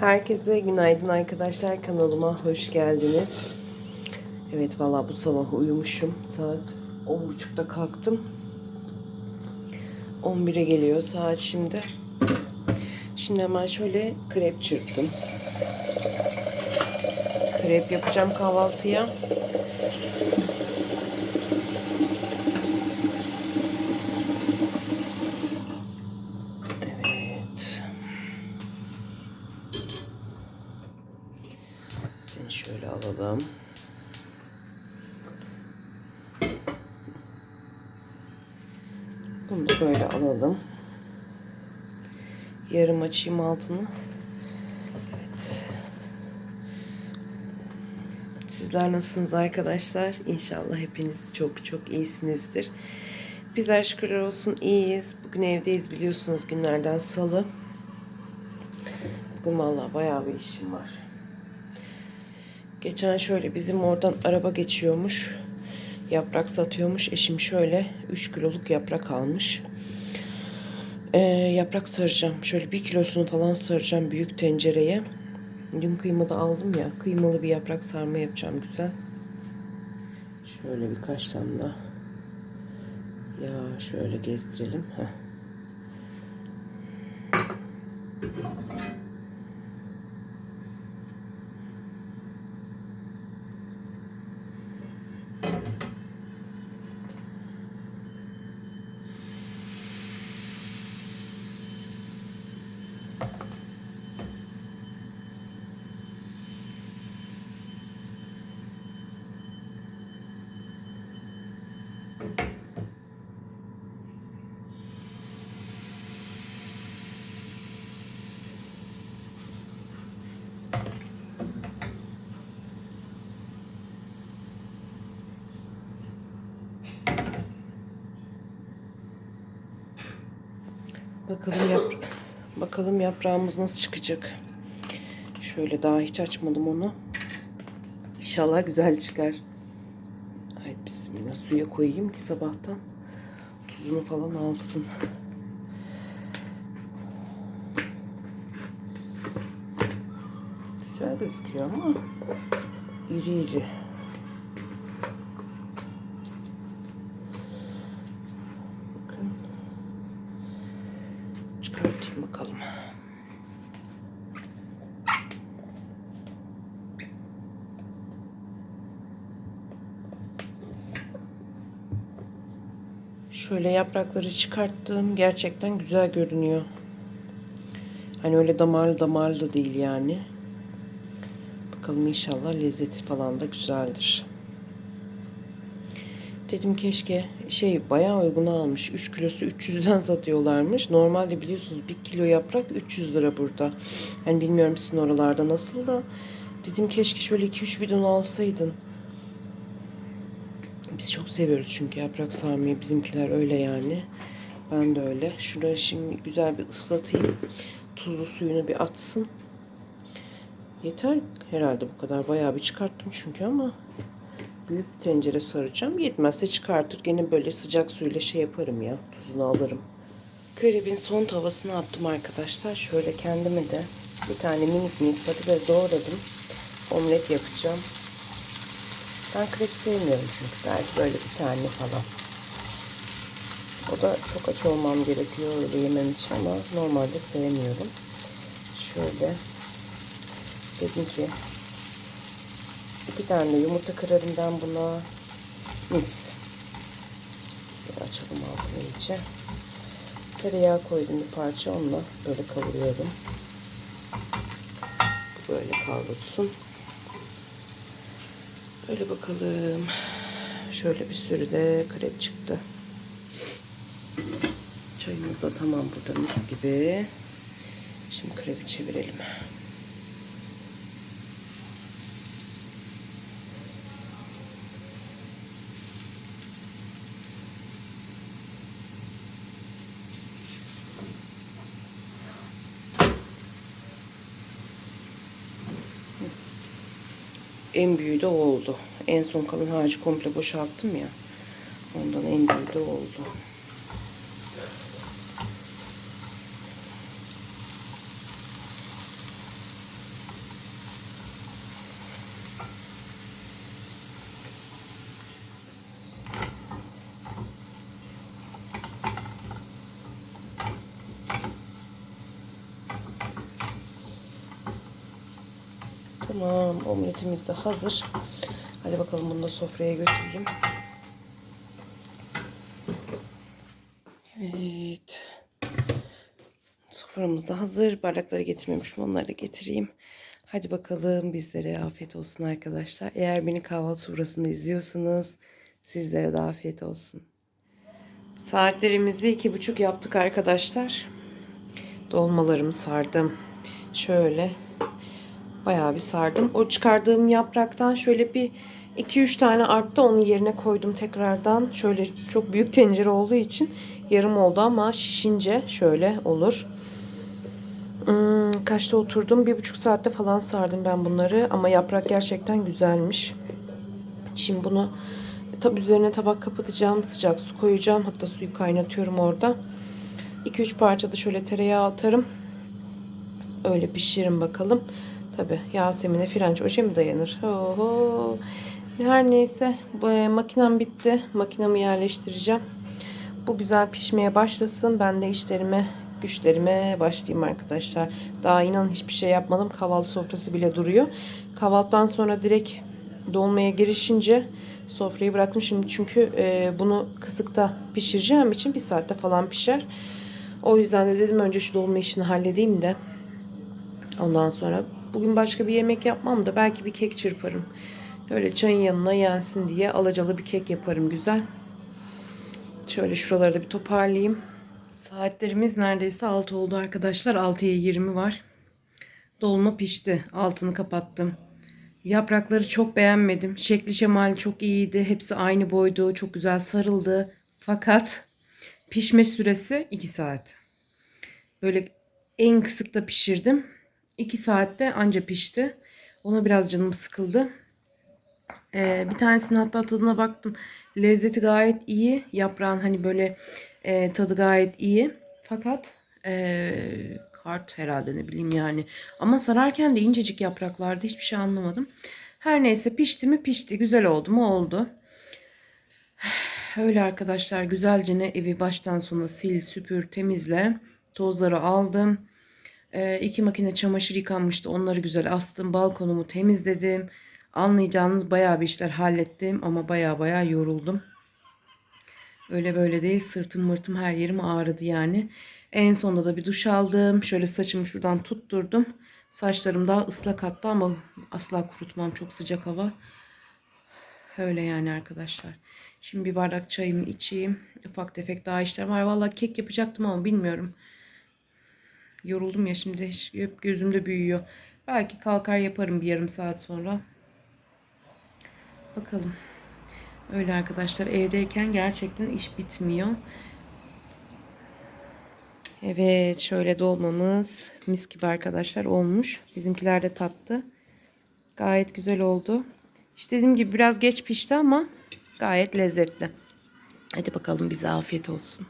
Herkese günaydın arkadaşlar. Kanalıma hoş geldiniz. Evet valla bu sabah uyumuşum. Saat 10.30'da kalktım. 11'e geliyor saat şimdi. Şimdi hemen şöyle krep çırptım. Krep yapacağım kahvaltıya. Evet. Seni şöyle alalım. Bunu da böyle alalım. Yarım açayım altını. Evet. Sizler nasılsınız arkadaşlar? İnşallah hepiniz çok çok iyisinizdir. Bizler şükürler olsun iyiyiz. Bugün evdeyiz biliyorsunuz günlerden salı. Bugün vallahi bayağı bir işim var. Geçen şöyle bizim oradan araba geçiyormuş. Yaprak satıyormuş. Eşim şöyle 3 kiloluk yaprak almış. Ee, yaprak saracağım. Şöyle bir kilosunu falan saracağım büyük tencereye. Dün kıyma da aldım ya. Kıymalı bir yaprak sarma yapacağım güzel. Şöyle birkaç daha. Ya şöyle gezdirelim. Heh. Bakalım yap bakalım yaprağımız nasıl çıkacak. Şöyle daha hiç açmadım onu. İnşallah güzel çıkar. Ay bismillah suya koyayım ki sabahtan tuzunu falan alsın. Güzel gözüküyor ama iri iri. Bakın. Çıkartayım bakalım. Şöyle yaprakları çıkarttım. Gerçekten güzel görünüyor. Hani öyle damarlı damarlı da değil yani. Bakalım inşallah lezzeti falan da güzeldir. Dedim keşke şey bayağı uygun almış. 3 kilosu 300'den satıyorlarmış. Normalde biliyorsunuz 1 kilo yaprak 300 lira burada. Hani bilmiyorum sizin oralarda nasıl da. Dedim keşke şöyle 2-3 bidon alsaydın. Biz çok seviyoruz çünkü yaprak sarmayı. Bizimkiler öyle yani. Ben de öyle. Şuraya şimdi güzel bir ıslatayım. Tuzlu suyunu bir atsın. Yeter herhalde bu kadar. Bayağı bir çıkarttım çünkü ama büyük tencere saracağım. Yetmezse çıkartır. Gene böyle sıcak suyla şey yaparım ya. Tuzunu alırım. Krebin son tavasını attım arkadaşlar. Şöyle kendime de bir tane minik minik patates doğradım. Omlet yapacağım. Ben krep sevmiyorum çünkü belki böyle bir tane falan. O da çok aç olmam gerekiyor öyle yemem için ama normalde sevmiyorum. Şöyle dedim ki iki tane yumurta kırarım ben buna. Mis. Bir açalım altını iyice. Tereyağı koydum bir parça onunla böyle kavuruyorum. Böyle kavrulsun. Böyle bakalım. Şöyle bir sürü de krep çıktı. Çayımız da tamam burada mis gibi. Şimdi krepi çevirelim. En büyüğü de o oldu. En son kalın harcı komple boşalttım ya. Ondan en büyüğü de o oldu. Tamam. Omletimiz de hazır. Hadi bakalım bunu da sofraya götüreyim. Evet. Soframız da hazır. Bardakları getirmemişim. Onları da getireyim. Hadi bakalım bizlere afiyet olsun arkadaşlar. Eğer beni kahvaltı sofrasında izliyorsanız sizlere de afiyet olsun. Saatlerimizi iki buçuk yaptık arkadaşlar. Dolmalarımı sardım. Şöyle bayağı bir sardım. O çıkardığım yapraktan şöyle bir 2-3 tane arttı. Onun yerine koydum tekrardan. Şöyle çok büyük tencere olduğu için yarım oldu ama şişince şöyle olur. Hmm, kaçta oturdum? Bir buçuk saatte falan sardım ben bunları. Ama yaprak gerçekten güzelmiş. Şimdi bunu tabi üzerine tabak kapatacağım. Sıcak su koyacağım. Hatta suyu kaynatıyorum orada. 2-3 parça da şöyle tereyağı atarım. Öyle pişirin bakalım. Tabi Yasemin'e Frenç oje mi dayanır? Oho. Her neyse bu e, makinem bitti. Makinamı yerleştireceğim. Bu güzel pişmeye başlasın. Ben de işlerime güçlerime başlayayım arkadaşlar. Daha inan hiçbir şey yapmadım. Kahvaltı sofrası bile duruyor. Kahvaltıdan sonra direkt dolmaya girişince sofrayı bıraktım. Şimdi çünkü e, bunu kısıkta pişireceğim için bir saatte falan pişer. O yüzden de dedim önce şu dolma işini halledeyim de ondan sonra bugün başka bir yemek yapmam da belki bir kek çırparım. Öyle çayın yanına yensin diye alacalı bir kek yaparım güzel. Şöyle şuraları da bir toparlayayım. Saatlerimiz neredeyse 6 oldu arkadaşlar. 6'ya 20 var. Dolma pişti. Altını kapattım. Yaprakları çok beğenmedim. Şekli şemali çok iyiydi. Hepsi aynı boydu. Çok güzel sarıldı. Fakat pişme süresi 2 saat. Böyle en kısıkta pişirdim. 2 saatte anca pişti. Ona biraz canım sıkıldı. Ee, bir tanesinin hatta tadına baktım. Lezzeti gayet iyi. Yaprağın hani böyle e, tadı gayet iyi. Fakat e, kart herhalde ne bileyim yani. Ama sararken de incecik yapraklardı. Hiçbir şey anlamadım. Her neyse pişti mi pişti. Güzel oldu mu oldu. Öyle arkadaşlar güzelce ne evi baştan sona sil süpür temizle. Tozları aldım. E, iki makine çamaşır yıkanmıştı. Onları güzel astım. Balkonumu temizledim. Anlayacağınız bayağı bir işler hallettim ama bayağı bayağı yoruldum. Öyle böyle değil sırtım mırtım her yerim ağrıdı yani. En sonunda da bir duş aldım. Şöyle saçımı şuradan tutturdum. Saçlarım daha ıslak hatta ama asla kurutmam çok sıcak hava. Öyle yani arkadaşlar. Şimdi bir bardak çayımı içeyim. Ufak tefek daha işler var. Vallahi kek yapacaktım ama bilmiyorum. Yoruldum ya şimdi hep gözümde büyüyor. Belki kalkar yaparım bir yarım saat sonra. Bakalım. Öyle arkadaşlar evdeyken gerçekten iş bitmiyor. Evet şöyle dolmamız mis gibi arkadaşlar olmuş. Bizimkiler de tattı. Gayet güzel oldu. İşte dediğim gibi biraz geç pişti ama gayet lezzetli. Hadi bakalım bize afiyet olsun.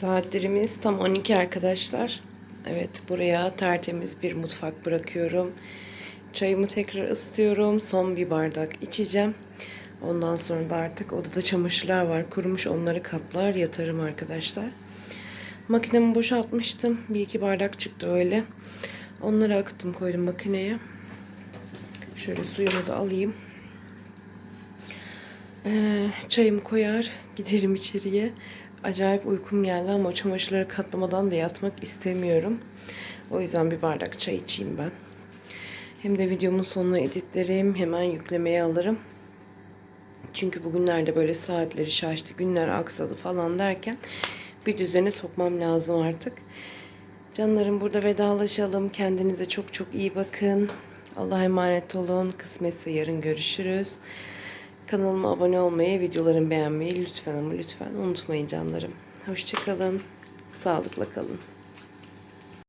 Saatlerimiz tam 12 arkadaşlar. Evet buraya tertemiz bir mutfak bırakıyorum. Çayımı tekrar ısıtıyorum. Son bir bardak içeceğim. Ondan sonra da artık odada çamaşırlar var. Kurumuş onları katlar yatarım arkadaşlar. Makinemi boşaltmıştım. Bir iki bardak çıktı öyle. Onları akıttım koydum makineye. Şöyle suyumu da alayım. Ee, çayımı koyar giderim içeriye. Acayip uykum geldi ama çamaşırları katlamadan da yatmak istemiyorum. O yüzden bir bardak çay içeyim ben. Hem de videomun sonuna editlerim. Hemen yüklemeye alırım. Çünkü bugünlerde böyle saatleri şaştı, günler aksadı falan derken bir düzene sokmam lazım artık. Canlarım burada vedalaşalım. Kendinize çok çok iyi bakın. Allah'a emanet olun. Kısmetse yarın görüşürüz. Kanalıma abone olmayı, videolarımı beğenmeyi lütfen ama lütfen unutmayın canlarım. Hoşçakalın. Sağlıkla kalın.